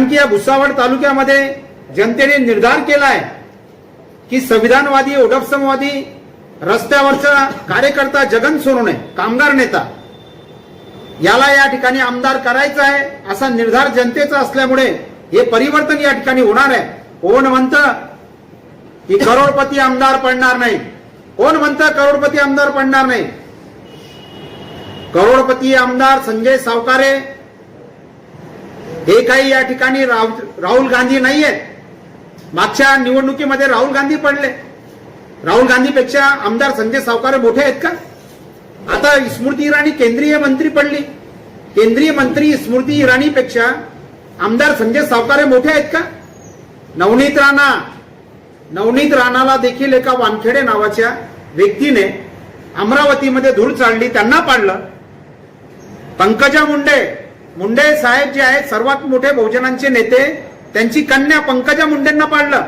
कारण की या भुसावळ तालुक्यामध्ये जनतेने निर्धार केलाय की संविधानवादी ओडपसमवादी रस्त्यावरचा कार्यकर्ता जगन सोनवणे कामगार नेता याला या ठिकाणी आमदार करायचा आहे असा निर्धार जनतेचा असल्यामुळे हे परिवर्तन या ठिकाणी होणार आहे. कोण म्हणतं की करोडपती आमदार पडणार नाही? कोण म्हणतं करोडपती आमदार पडणार नाही? करोडपती आमदार संजय सावकारे हे काही या ठिकाणी राव- राहुल गांधी नाही आहेत मागच्या निवडणुकीमध्ये राहुल गांधी पडले. राहुल गांधीपेक्षा आमदार संजय सावकार मोठे आहेत का? आता स्मृती इराणी केंद्रीय मंत्री पडली. केंद्रीय मंत्री स्मृती इराणीपेक्षा आमदार संजय सावकारे मोठे आहेत का? नवनीत राणा नवनीत राणाला देखील एका वानखेडे नावाच्या व्यक्तीने अमरावतीमध्ये धूळ चालली त्यांना पाडलं. पंकजा मुंडे मुंडे साहेब जे आहेत सर्वात मोठे बहुजनांचे नेते त्यांची कन्या पंकजा मुंडेंना पाडलं.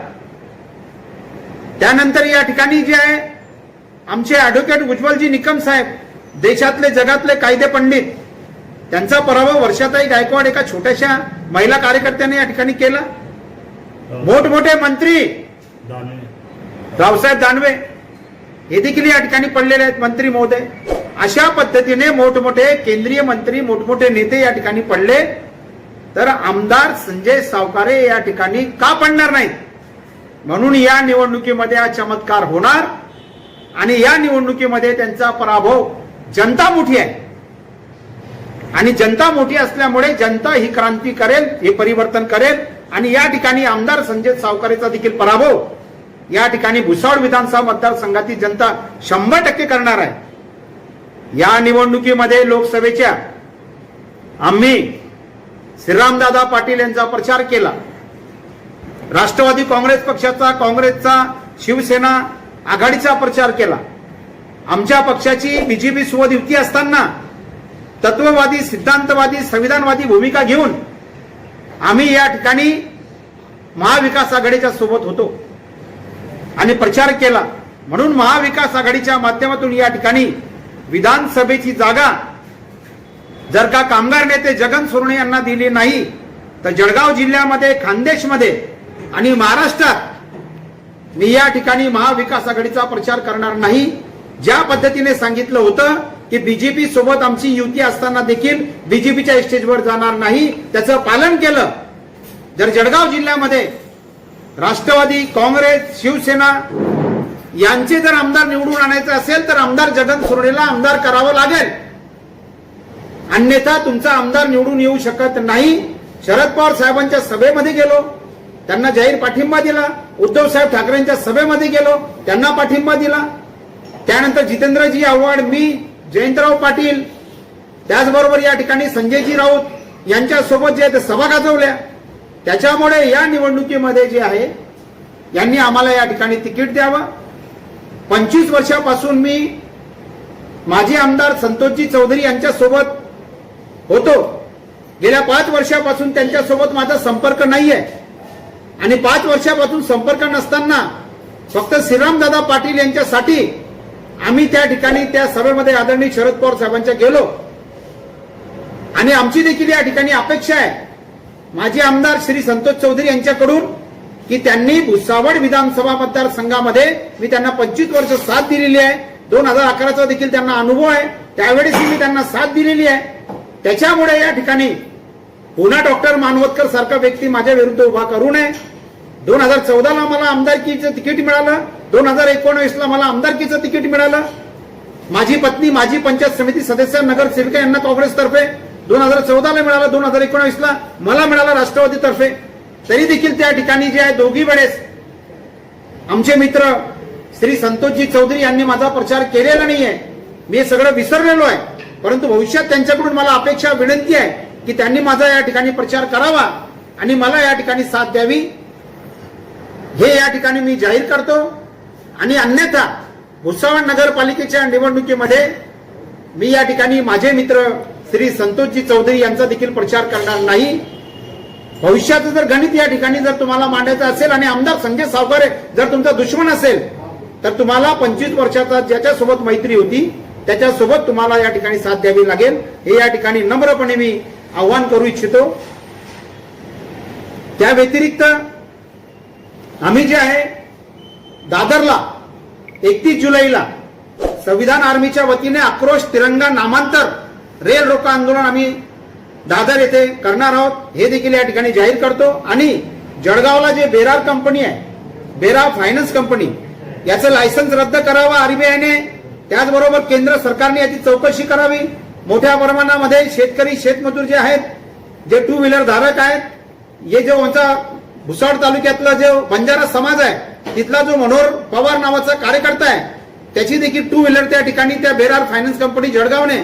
त्यानंतर या ठिकाणी जे आहे आमचे ऍडव्होकेट उज्ज्वलजी निकम साहेब देशातले जगातले कायदे पंडित त्यांचा पराभव वर्षाताई गायकवाड एका छोट्याशा महिला कार्यकर्त्याने या ठिकाणी केला. मोठमोठे मंत्री रावसाहेब दानवे हे देखील या ठिकाणी पडलेले आहेत मंत्री महोदय. अशा पद्धतीने मोठमोठे केंद्रीय मंत्री मोठमोठे नेते या ठिकाणी पडले. तर आमदार संजय सावकारे या ठिकाणी का पडणार नाहीत? म्हणून या निवडणुकीमध्ये हा चमत्कार होणार आणि या निवडणुकीमध्ये त्यांचा पराभव जनता मोठी आहे. आणि जनता मोठी असल्यामुळे जनता ही क्रांती करेल हे परिवर्तन करेल आणि या ठिकाणी आमदार संजय सावकारेचा देखील पराभव. या ठिकाणी भुसावळ विधानसभा मतदारसंघातील जनता शंभर टक्के करणार आहे. या निवडणुकीमध्ये लोकसभेच्या आम्ही श्रीरामदादा पाटील यांचा प्रचार केला. राष्ट्रवादी काँग्रेस पक्षाचा काँग्रेसचा शिवसेना आघाडीचा प्रचार केला. आमच्या पक्षाची बीजेपी सोबत युती असताना तत्ववादी सिद्धांतवादी संविधानवादी भूमिका घेऊन आम्ही या ठिकाणी महाविकास आघाडीच्या सोबत होतो आणि प्रचार केला. म्हणून महाविकास आघाडीच्या माध्यमातून या ठिकाणी विधानसभेची जागा जर का कामगार नेते जगन सोरणे यांना दिली नाही तर जळगाव जिल्ह्यामध्ये खानदेशमध्ये आणि महाराष्ट्रात मी या ठिकाणी महाविकास आघाडीचा प्रचार करणार नाही. ज्या पद्धतीने सांगितलं होतं की बीजेपी सोबत आमची युती असताना देखील बीजेपीच्या स्टेजवर जाणार नाही त्याचं पालन केलं. जर जळगाव जिल्ह्यामध्ये राष्ट्रवादी काँग्रेस शिवसेना यांचे जर आमदार निवडून आणायचे असेल तर आमदार जगन सोरडेला आमदार करावं लागेल. अन्यथा तुमचा आमदार निवडून येऊ शकत नाही. शरद पवार साहेबांच्या सभेमध्ये गेलो त्यांना जाहीर पाठिंबा दिला उद्धव साहेब ठाकरेंच्या सभेमध्ये गेलो त्यांना पाठिंबा दिला. त्यानंतर जितेंद्रजी आव्हाड मी जयंतराव पाटील त्याचबरोबर या ठिकाणी संजयजी राऊत यांच्यासोबत जे ते सभा गाजवल्या. त्याच्यामुळे या निवडणुकीमध्ये जे आहे यांनी आम्हाला या ठिकाणी तिकीट द्यावं. पंचवीस वर्षापासून मी माजी आमदार संतोषजी चौधरी यांच्यासोबत होतो. गेल्या पाच वर्षापासून त्यांच्यासोबत माझा संपर्क नाहीये. आणि पाच वर्षापासून संपर्क नसताना फक्त श्रीरामदादा पाटील यांच्यासाठी आम्ही त्या ठिकाणी त्या सभेमध्ये आदरणीय शरद पवार साहेबांच्या गेलो. आणि आमची देखील या ठिकाणी अपेक्षा आहे. माजी आमदार श्री संतोष चौधरी यांच्याकडून की त्यांनी भुसावळ विधानसभा मतदारसंघामध्ये मी त्यांना पंचवीस वर्ष साथ दिलेली आहे. दोन हजार अकराचा देखील त्यांना अनुभव आहे. त्यावेळेस मी त्यांना साथ दिलेली आहे. त्याच्यामुळे या ठिकाणी पुन्हा डॉक्टर मानवतकर सारखा व्यक्ती माझ्या विरुद्ध उभा करू नये. दोन हजार चौदाला मला आमदारकीचं तिकीट मिळालं. दोन हजार एकोणवीसला मला आमदारकीचं तिकीट मिळालं. माझी पत्नी माझी पंचायत समिती सदस्य नगरसेविका यांना काँग्रेसतर्फे दोन हजार चौदाला मिळालं. दोन हजार एकोणवीसला मला मिळालं राष्ट्रवादीतर्फे. तरी देखील त्या ठिकाणी जे आहे दोघी वेळेस आमचे मित्र श्री संतोषजी चौधरी यांनी माझा प्रचार केलेला नाहीये. मी सगळं विसरलेलो आहे. परंतु भविष्यात त्यांच्याकडून मला अपेक्षा विनंती आहे की त्यांनी माझा या ठिकाणी प्रचार करावा आणि मला या ठिकाणी साथ द्यावी. हे या ठिकाणी मी जाहीर करतो. आणि अन्यथा भुसावळ नगरपालिकेच्या निवडणुकीमध्ये मी या ठिकाणी माझे मित्र श्री संतोषजी चौधरी यांचा देखील प्रचार करणार नाही. भविष्याचं जर गणित या ठिकाणी जर तुम्हाला मांडायचं असेल आणि आमदार संजय सावकारे जर तुमचा दुश्मन असेल तर तुम्हाला पंचवीस वर्षाचा ज्याच्यासोबत मैत्री होती त्याच्यासोबत तुम्हाला या ठिकाणी साथ द्यावी लागेल. हे या ठिकाणी नम्रपणे मी आव्हान करू इच्छितो. त्या व्यतिरिक्त आम्ही जे आहे दादरला एकतीस जुलैला संविधान आर्मीच्या वतीने आक्रोश तिरंगा नामांतर रेल रोको आंदोलन आम्ही दादर येथे करणार आहोत. हे देखील या ठिकाणी जाहीर करतो. आणि जळगावला जे बेरार कंपनी आहे बेरार फायनान्स कंपनी याचं लायसन्स रद्द करावं आरबीआयने त्याचबरोबर केंद्र सरकारने याची चौकशी करावी. मोठ्या प्रमाणामध्ये शेतकरी शेतमजूर जे आहेत जे टू व्हीलर धारक आहेत हे जो आमचा भुसावळ तालुक्यातला जो बंजारा समाज आहे तिथला जो मनोहर पवार नावाचा कार्यकर्ता आहे त्याची देखील टू व्हीलर त्या ठिकाणी त्या बेरार फायनान्स कंपनी जळगावने